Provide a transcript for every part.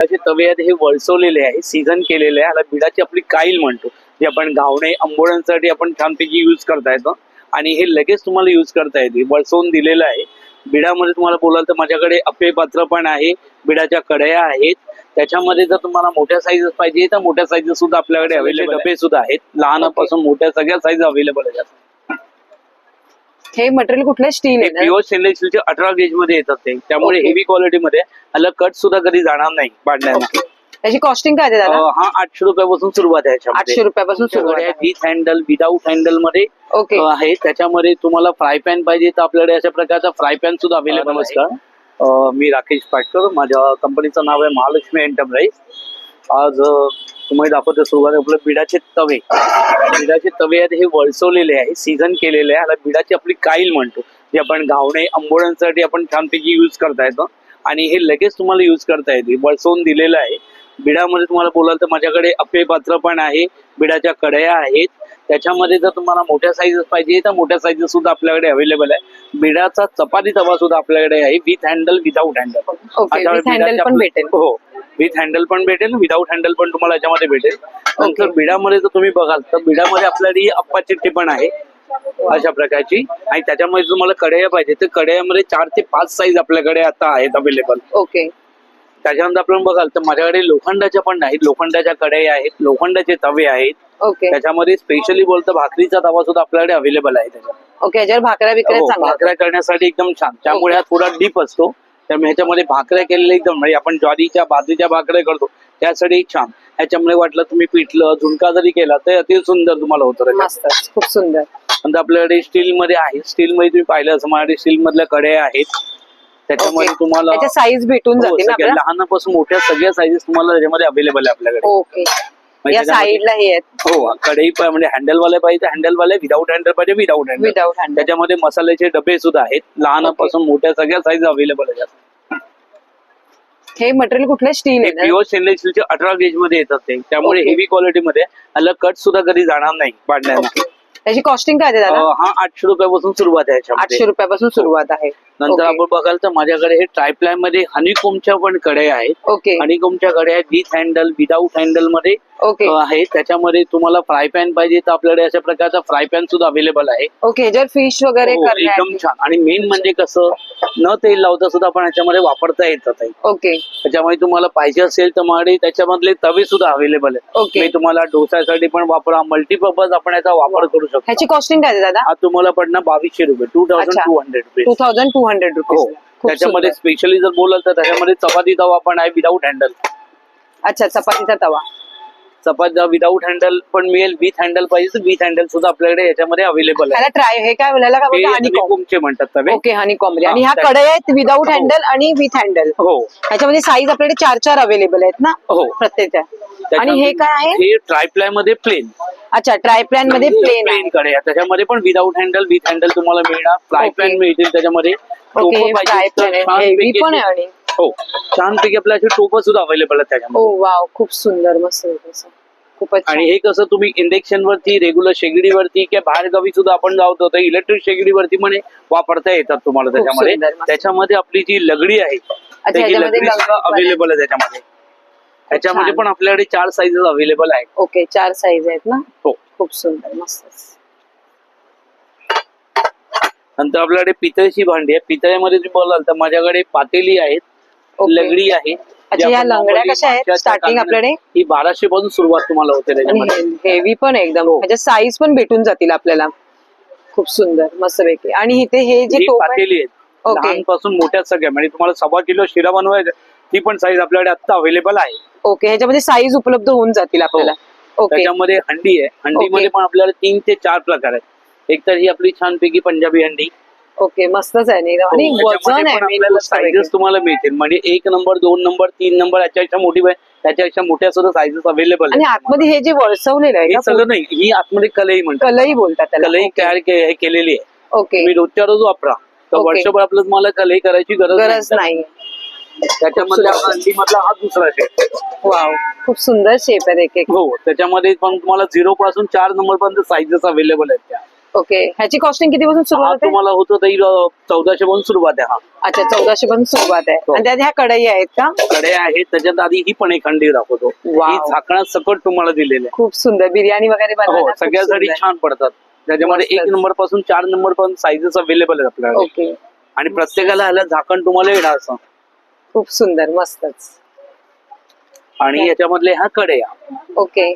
बिडाचे तवे आहेत हे वळसवलेले आहे सीझन केलेले आहे. ह्याला बिडाची आपली काईल म्हणतो. जे आपण घावणे आंबोळ्यांसाठी आपण छानपैकी युज करता येतं. आणि हे लगेच तुम्हाला युज करता येते. वळसवून दिलेलं आहे. बिडामध्ये तुम्हाला बोलाल तर माझ्याकडे अप्पे पात्र पण आहे. बिडाच्या कढया आहेत. त्याच्यामध्ये जर तुम्हाला मोठ्या साईजेस पाहिजे तर मोठ्या साईजेस सुद्धा आपल्याकडे अवेलेबल डबे सुद्धा आहेत. लहानापासून मोठ्या सगळ्या साईज अवेलेबल आहेत. हे मटेरियल कुठलं? स्टील आहे ना? प्युअर स्टेनलेस स्टीलचे अठरा गेजमध्ये येतात ते त्यामुळे Okay. हेवी क्वालिटी मध्ये ह्याला कट सुद्धा कधी जाणार नाही पाडण्याला त्याची कॉस्टिंग काय आहे दादा अं, हा आठशे रुपयापासून सुरुवात आहे याच्यामध्ये. आठशे रुपयापासून सुरुवात आहे. विथ हँडल विदाऊट हँडलमध्ये ओके. अं, आहे. त्याच्यामध्ये तुम्हाला फ्राय पॅन पाहिजे तर आपल्याकडे अशा प्रकारचा फ्राय पॅन सुद्धा अवेलेबल नमस्कार अं, मी राकेश पाटकर माझ्या कंपनीचं नाव आहे महालक्ष्मी एंटरप्राइज आज अं, तुम्हाला दाखवतो सुरुवात आपलं बिडाचे तवे. बिडाचे तवे आहेत हे वळसवलेले आहे सीझन केलेले आहे. ह्याला बिडाची आपली काईल म्हणतो जे आपण घावणे आंबोळ्यांसाठी आपण छानपैकी युज करता येतं. आणि हे लगेच तुम्हाला युज करता येते. वळसवून दिलेलं आहे. बिडामध्ये तुम्हाला बोलाल तर माझ्याकडे अप्पे पात्र पण आहे बिडाच्या कढया आहेत. त्याच्यामध्ये जर तुम्हाला मोठ्या साईजेस पाहिजे तर मोठ्या साईजेस सुद्धा आपल्याकडे अवेलेबल आहे. बिडाचा चपाती तवा सुद्धा आपल्याकडे आहे विथ हँडल विदाऊट हँडल हो. विथ हँडल पण भेटेल विदाऊट हँडल पण तुम्हाला याच्यामध्ये भेटेल. नंतर बिडामध्ये जर तुम्ही बघाल तर बिडामध्ये आपल्याकडे अप्पा चिट्टी पण आहे अशा प्रकारची. आणि त्याच्यामध्ये तुम्हाला कढया पाहिजे तर कढयामध्ये चार ते पाच साईज आपल्याकडे आता आहेत अवेलेबल ओके त्याच्यानंतर आपण बघाल तर माझ्याकडे लोखंडाच्या पण आहेत लोखंडाच्या कढया आहेत लोखंडाचे तवे आहेत. ओके त्याच्यामध्ये स्पेशली बोलतं भाकरीचा तवा सुद्धा आपल्याकडे अवेलेबल आहे त्याच्यात ओके याच्यावर भाकऱ्या बिकऱ्या हो, भाकऱ्या करण्यासाठी एकदम छान. त्यामुळे हा थोडा डीप असतो. त्यामुळे ह्याच्यामध्ये भाकऱ्या केलेल्या एकदम म्हणजे आपण ज्वारीच्या बाजरीच्या भाकऱ्या करतो त्यासाठी छान. ह्याच्यामध्ये वाटलं तुम्ही पिठलं झुणका जरी केला तर अति सुंदर तुम्हाला होतं खूप सुंदर. नंतर आपल्याकडे स्टील मध्ये आहे. स्टील मध्ये तुम्ही पाहिलं असं माझ्याकडे स्टील मधल्या कड्या आहेत. त्याच्यामध्ये. तुम्हाला साईज भेटून हो, लहानापासून मोठ्या सगळ्या साईजेस तुम्हाला त्याच्यामध्ये अवेलेबल आहे आपल्याकडे. या साईडला हे आहेत. हो कढई पण म्हणजे हँडल वाले पाहिजे हँडल वाले विदाऊट हँडल पाहिजे विदाऊट हँडल विदाऊट हँडल त्याच्यामध्ये मसाल्याचे डबे सुद्धा आहेत. लहानापासून मोठ्या सगळ्या साईज अवेलेबल आहेत. हे मटेरियल कुठलं? स्टील हे आहे ना? प्युअर स्टेनलेस स्टीलचे अठरा गेजमध्ये येतात ते. त्यामुळे Okay. हेवी क्वालिटी मध्ये ह्याला कट सुद्धा कधी जाणार नाही पाडण्याला त्याची कॉस्टिंग काय आहे दादा? अं, हा आठशे रुपयापासून सुरुवात आहे आठशे रुपयापासून सुरुवात आहे. नंतर. आपण बघाल तर माझ्याकडे हे ट्रायप्लायमध्ये हनीकोमच्या पण कड्या आहेत. ओके हनीकोमच्या कड्या आहेत. विथ हँडल विदाऊट हँडलमध्ये ओके. आहे. त्याच्यामध्ये तुम्हाला फ्राय पॅन पाहिजे तर आपल्याकडे अशा प्रकारचा फ्राय पॅन सुद्धा अवेलेबल आहे. ओके ह्याच्यावर फिश वगैरे हो, एकदम छान. आणि मेन म्हणजे कसं न तेल लावता सुद्धा आपण याच्यामध्ये वापरता येतात. ओके. त्याच्यामध्ये तुम्हाला पाहिजे असेल तर माझ्याकडे त्याच्यामधले तवे सुद्धा अवेलेबल आहेत. ओके. मी तुम्हाला डोसासाठी पण वापरा मल्टीपर्पज आपण याचा वापर करू शकतो. ह्याची कॉस्टिंग काय आहे दादा? हा तुम्हाला पडणार बावीसशे रुपये. Two thousand. टू हंड्रेड रुपये थाउजंड टू हंड्रेड हो. रुपीज त्याच्यामध्ये. स्पेशली जर बोलाल तर त्याच्यामध्ये चपाती तवा पण आहे विदाऊट हँडल अच्छा चपातीचा तवा. चपाती विदाऊट हँडल पण मिळेल. विथ हँडल पाहिजे तर विथ हँडल सुद्धा आपल्याकडे याच्यामध्ये अवेलेबल आहे. ह्याला ट्राय हे काय बोलायला काय ते म्हणतात तवे. ओके हनी कॉम्बरी आणि हा, ह्या त्या- कढई आहेत विदाऊट हो. हँडल आणि विथ हँडल हो. ह्याच्यामध्ये साईज आपल्याकडे चार चार अवेलेबल आहेत ना? हो. प्रत्येकच्या. आणि हे काय आहे? हे ट्रायप्लायमध्ये प्लेन अच्छा ट्राय प्लॅनमध्ये प्लेन आहे प्लेन कडे आहे. त्याच्यामध्ये पण विदाऊट हँडल विथ हँडल तुम्हाला मिळणार. Okay. पॅन मिळतील त्याच्यामध्ये. ओके पाहिजे तर पॅन आहे. पण आहे आणि हो छानपैकी आपल्या अशी टोपं सुद्धा अवेलेबल आहेत त्याच्यामध्ये वाव खूप सुंदर मस्त आहे तसं. खूपच छान. आणि हे कसं तुम्ही इंडक्शन वरती रेग्युलर शेगडीवरती किंवा बाहेर गावी सुद्धा आपण जातो तर इलेक्ट्रिक शेगडीवरती पण हे वापरता येतात तुम्हाला खूप त्याच्यामध्ये सुंदर, मस्त. त्याच्यामध्ये आपली जी लगडी आहे त्याची लगडी सुद्धा लगडी पण आहे. अवेलेबल आहे त्याच्यामध्ये त्याच्यामध्ये छान. पण आपल्याकडे चार साईजेस अवेलेबल आहेत ओके चार साईज आहेत ना हो खूप सुंदर मस्त नंतर आपल्याकडे पितळेची भांडी आहे पितळेमध्ये तुम्ही बोलाल तर माझ्याकडे पातेली आहेत. लगडी आहे. अच्छा, या लंगड्या कशा आहेत? आपल्याकडे? ही बाराशे पासून सुरुवात तुम्हाला होते त्याच्यामध्ये. हेवी पण एकदम. हो. ह्याच्या साईज पण भेटून जातील आपल्याला. खूप सुंदर मस्त पैकी आणि इथे हे जे ही टोप आहे पातेली आहेत. ओके. लहानपासून मोठ्या सगळ्या. म्हणजे तुम्हाला सव्वा किलो शिरा बनवायचं ती पण साईज आपल्याकडे आता अवेलेबल आहे. ओके ह्याच्यामध्ये साईज उपलब्ध होऊन जातील आपल्याला. ओके हो. त्याच्यामध्ये हंडी आहे. हंडीमध्ये ओके. पण आपल्याला तीन ते चार प्रकार आहेत. एक तर ही आपली छानपैकी पंजाबी हंडी. ओके मस्तच आहे ना एकदम. आणि हो, वजन आहे पण main आपल्याला गोष्ट साईजेस वेगळी. तुम्हाला मिळतील. म्हणजे एक नंबर दोन नंबर तीन नंबर याच्यापेक्षा मोठी आहे त्याच्यापेक्षा मोठ्या सुद्धा साईजेस अवेलेबल आणि आतमध्ये हे जे वळसवलेलं आहे हे सगळं नाही ही आतमध्ये कलई म्हणतात कलई बोलतात त्याला. कलई ओके. तयार के- हे केलेली आहे. ओके. तुम्ही रोजच्या रोज वापरा. तर. वर्षभर आपलं तुम्हाला कलई करायची गरज गरज नाही. त्याच्यामध्ये हंडी मधला हा दुसरा शेप वाव. खूप सुंदर शेप आहे एक एक. हो त्याच्यामध्ये पण तुम्हाला झिरो पासून चार नंबर पर्यंत साईजेस अवेलेबल आहेत त्या. ओके. ह्याची कॉस्टिंग किती पासून हा सुरुवात तुम्हाला होतो चौदाशे पासून सुरुवात आहे हा. अच्छा चौदाशे पासून सुरुवात आहे. हो. आणि त्यात ह्या कढई आहेत का? कडे आहेत त्याच्यात आधी ही पण एक हंडी दाखवतो. वाव. ही झाकणात सकट तुम्हाला दिलेली आहे. खूप सुंदर. बिर्याणी वगैरे हो खूप सगळ्यासाठी सुंदर. छान पडतात. त्याच्यामध्ये एक मस्तच. नंबरपासून चार नंबर पर्यंत साईजेस अवेलेबल आहेत आपल्याकडे. ओके. आणि प्रत्येकाला ह्याला झाकण तुम्हाला येणार असं. खूप सुंदर मस्तच. आणि याच्यामधले ह्या कड्या ओके.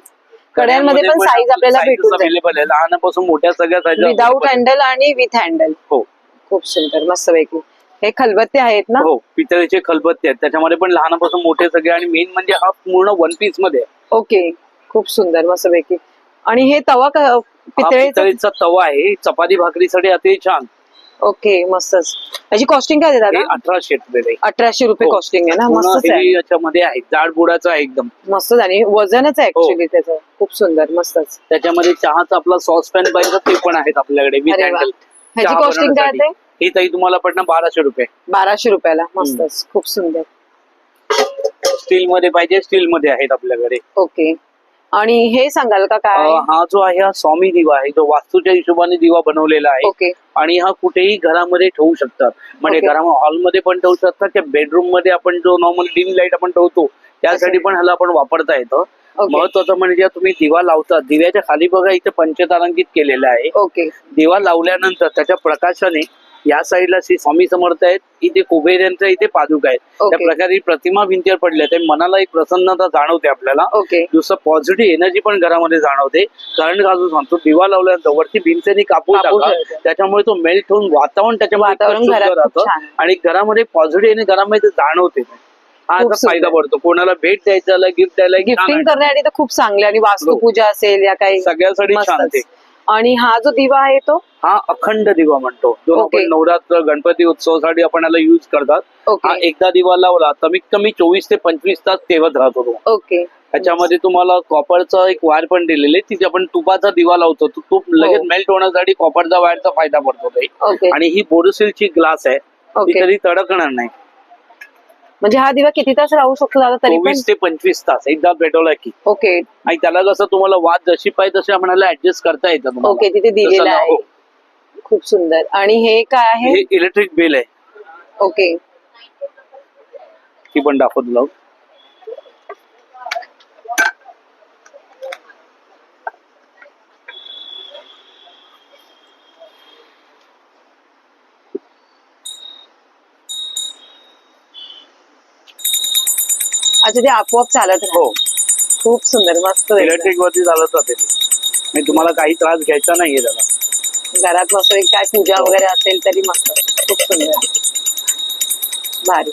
कड्यांमध्ये पण साईज आपल्याला भेटून जाईल. अवेलेबल आहे. लहानापासून मोठ्या सगळ्या साईज विदाऊट हँडल आणि विथ हँडल हो. खूप सुंदर मस्त पैकी. हे खलबत्ते आहेत ना? हो पितळेचे खलबत्ते आहेत. त्याच्यामध्ये पण लहानापासून मोठे सगळे आणि मेन म्हणजे हा पूर्ण वन पीसमध्ये आहे. ओके खूप सुंदर मस्त पैकी. आणि हे तवा क- हा पितळेचा? पितळेचा तवा आहे. चपाती भाकरीसाठी अति छान. ओके मस्तच. याची कॉस्टिंग काय हे देतात अठराशे रुपये. अठराशे रुपये हो. कॉस्टिंग आहे ना? मस्तच हे आहे. याच्यामध्ये आहे जाड बुडाचं आहे एकदम. मस्तच आणि वजनच आहे हो. ऍक्च्युली त्याचं. खूप सुंदर मस्तच. त्याच्यामध्ये चहाचा आपला सॉस पॅन पाहिजे ते पण आहेत आपल्याकडे ह्याची कॉस्टिंग काय आहे ही ताई तुम्हाला पडणार बाराशे रुपये. बाराशे रुपयाला मस्तच. खूप सुंदर. स्टील मध्ये पाहिजे स्टील मध्ये आहेत आपल्याकडे. ओके. आणि हे सांगाल का काय? अं, हा जो आहे हा स्वामी दिवा आहे जो वास्तूच्या हिशोबाने दिवा बनवलेला आहे ओके. आणि हा कुठेही घरामध्ये ठेवू शकतात. म्हणजे Okay. घरामध्ये हॉलमध्ये पण ठेवू शकतात किंवा बेडरूममध्ये आपण जो नॉर्मल डिम लाइट आपण ठेवतो त्यासाठी पण ह्याला आपण वापरता येतं. ओके. महत्वाचं म्हणजे तुम्ही दिवा लावता दिव्याच्या खाली बघा इथे पंचतारांकित केलेलं आहे. ओके. दिवा लावल्यानंतर त्याच्या प्रकाशाने या साईडला श्री स्वामी समर्थ आहेत इथे कुबेरांच्या इथे पादुका आहेत त्या ओके. प्रकारे प्रतिमा भिंतीवर पडल्या ते मनाला एक प्रसन्नता जाणवते आपल्याला ओके दुसरं पॉझिटिव्ह एनर्जी पण घरामध्ये जाणवते कारण का अजून सांगतो दिवा लावल्यानंतर वरती भिंतीने टाका ठेवायचं. त्याच्यामुळे तो मेल्ट होऊन वातावरण त्याच्यामध्ये वातावरण इतकं शुद्ध घरात खूप राहतं छान. आणि घरामध्ये पॉझिटिव्ह एनर्जी घरामध्ये ते जाणवते हा खूप फायदा. पडतो कोणाला भेट द्यायचा गिफ्ट द्यायला छान गिफ्टिंग आहे. करण्यासाठी तर खूप चांगले आणि वास्तुपूजा असेल या काही सगळ्यासाठी छान मस्तच. ते आणि हा जो दिवा आहे तो? हा अखंड दिवा म्हणतो. जो. आपण नवरात्र गणपती उत्सवासाठी आपण याला युज करतात. ओके हा एकदा दिवा लावला कमीत कमी चोवीस ते पंचवीस तास तेवत राहतो तो. ओके त्याच्यामध्ये तुम्हाला कॉपरचा एक वायर पण दिलेले तिथे आपण तुपाचा दिवा लावतो. तो तूप लगेच हो. मेल्ट होण्यासाठी कॉपरचा वायरचा फायदा पडतो ते ओके आणि ही बोरोसिलची ग्लास आहे. ती ओके कधी तडकणार नाही. म्हणजे हा दिवा किती तास राहू शकतो दादा तरी पण? चोवीस ते पंचवीस तास. एकदा पेटवला की. ओके. आणि त्याला कसं तुम्हाला वाद जशी पाहिजे तशी आपल्याला ऍडजस्ट करता येतं तुम्हाला. ओके तिथे दिलेलं जसं आहे. हो. खूप सुंदर. आणि हे काय आहे? हे इलेक्ट्रिक बिल आहे. ओके. ती पण दाखवतो लावून. अच्छा ते आपोआप चालत हो. खूप सुंदर मस्त एकदम. इलेक्ट्रिक वरती चालत जाते ते. म्हणजे तुम्हाला काही त्रास घ्यायचा नाहीये त्याला. घरात मस्त एक काय पूजा वगैरे असेल तरी मस्त. खूप सुंदर. भारी.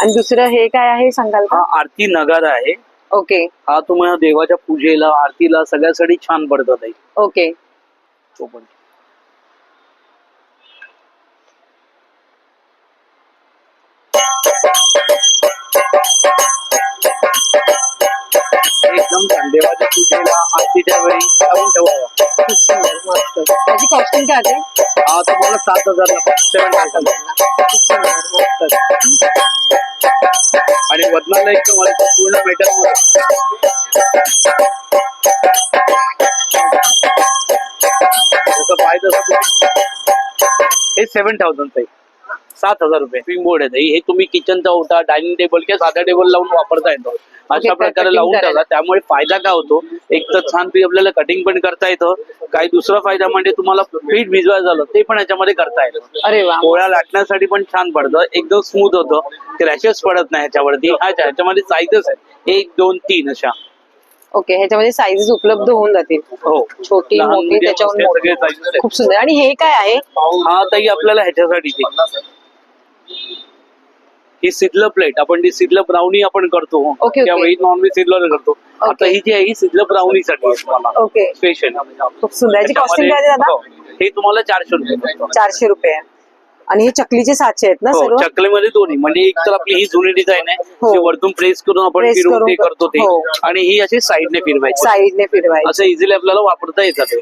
आणि दुसरं हे काय आहे सांगाल हा का आरती नगारा आहे. ओके. हा तुम्हाला देवाच्या पूजेला आरतीला सगळ्यासाठी छान पडतात ओके. तो पण. छान आरतीच्या वेळी लावून ठेवावा खूप सुंदर मस्त त्याची कॉस्टिंग काय आहे हा तुम्हाला सात हजार सेवन खूप सुंदर मस्त आणि वजनाला एकदम हलकं पूर्ण मेटल जसं पाहिजे हे सेवन थाउजंड आहे. सात हजार रुपये. स्विंग बोर्ड आहे. हे तुम्ही किचनचा ओटा डायनिंग टेबल किंवा साधा टेबल लावून वापरता येतो. अशा प्रकारे लावून. ठेवला. त्यामुळे फायदा काय होतो? एक तर छान पीक आपल्याला कटिंग पण करता येतं. काही दुसरा फायदा म्हणजे तुम्हाला पीठ भिजवायचं झालं ते पण याच्यामध्ये करता येतं. अरे वा. पोळ्या लाटण्यासाठी पण छान पडतं. एकदम स्मूथ होतं. क्रॅशेस पडत नाही ह्याच्यावरती. हा ह्याच्यामध्ये साईजच आहे एक दोन तीन अशा. ओके ह्याच्यामध्ये साईजेस उपलब्ध होऊन जातील. हो. छोटी मोठी त्याच्यावर. खूप सुंदर. आणि हे काय आहे? हा ताई आपल्याला ह्याच्यासाठी ते. ही सिद्धलं प्लेट आपण जी सिद्धलं ब्राउनी आपण करतो. त्यावेळी नॉनव्हेज सिद्धलं करतो आता. ही जी आहे ही सिद्धलं तुम्हाला ओके स्पेशल खूप सुंदर याची कॉस्टिंग काय आहे दादा हे तुम्हाला चारशे रुपये पडतं. चारशे रुपये आणि हे चकलीचे साचे आहेत ना हो सर्व चकलीमध्ये दोन्ही म्हणजे एक तर आपली ही जुनी डिझाईन आहे हो. जी वरतून प्रेस करून आपण Press फिरून करून ते करतो ते हो. आणि ही अशी साईडने फिरवायची साईडने फिरवायचे असं इझिली आपल्याला वापरता येतात.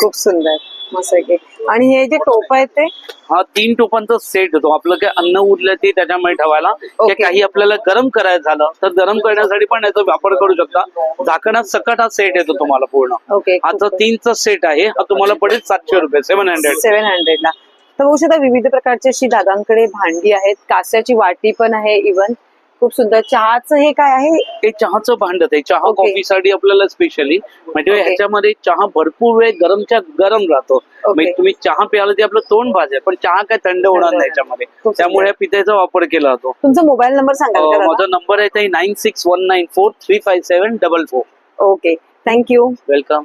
खूप सुंदर मस्त आहे आणि हे जे टोप आहेत ते? हा तीन टोपांचा सेट येतो आपलं काय अन्न उरलं ते त्याच्यामध्ये ठेवायला. ते. काही आपल्याला गरम करायचं झालं तर गरम करण्यासाठी पण याचा वापर करू शकता. झाकणात सकट हा सेट येतो तुम्हाला पूर्ण. ओके तीनचा सेट आहे. हा तुम्हाला पडेल सातशे रुपये सेव्हन हंड्रेड सेव्हन हंड्रेड ला. तर बघू शकता विविध प्रकारची अशी दादांकडे भांडी आहेत. कास्याची वाटी पण आहे इवन खूप सुंदर. चहाचं हे काय आहे? हे चहाचं भांड आहे चहा Okay. कॉफीसाठी आपल्याला स्पेशली म्हणजे Okay. ह्याच्यामध्ये चहा भरपूर वेळ गरमच्या गरम राहतो. म्हणजे तुम्ही चहा प्यायला ते आपलं तोंड भाजेल पण चहा काय थंड होणार नाही याच्यामध्ये खूप सुंदर. त्यामुळे या पित्याचा वापर केला जातो. तुमचा मोबाईल नंबर सांगाल अं, का दादा? माझा नंबर आहे nine six one nine four three five seven double four. Okay thank you welcome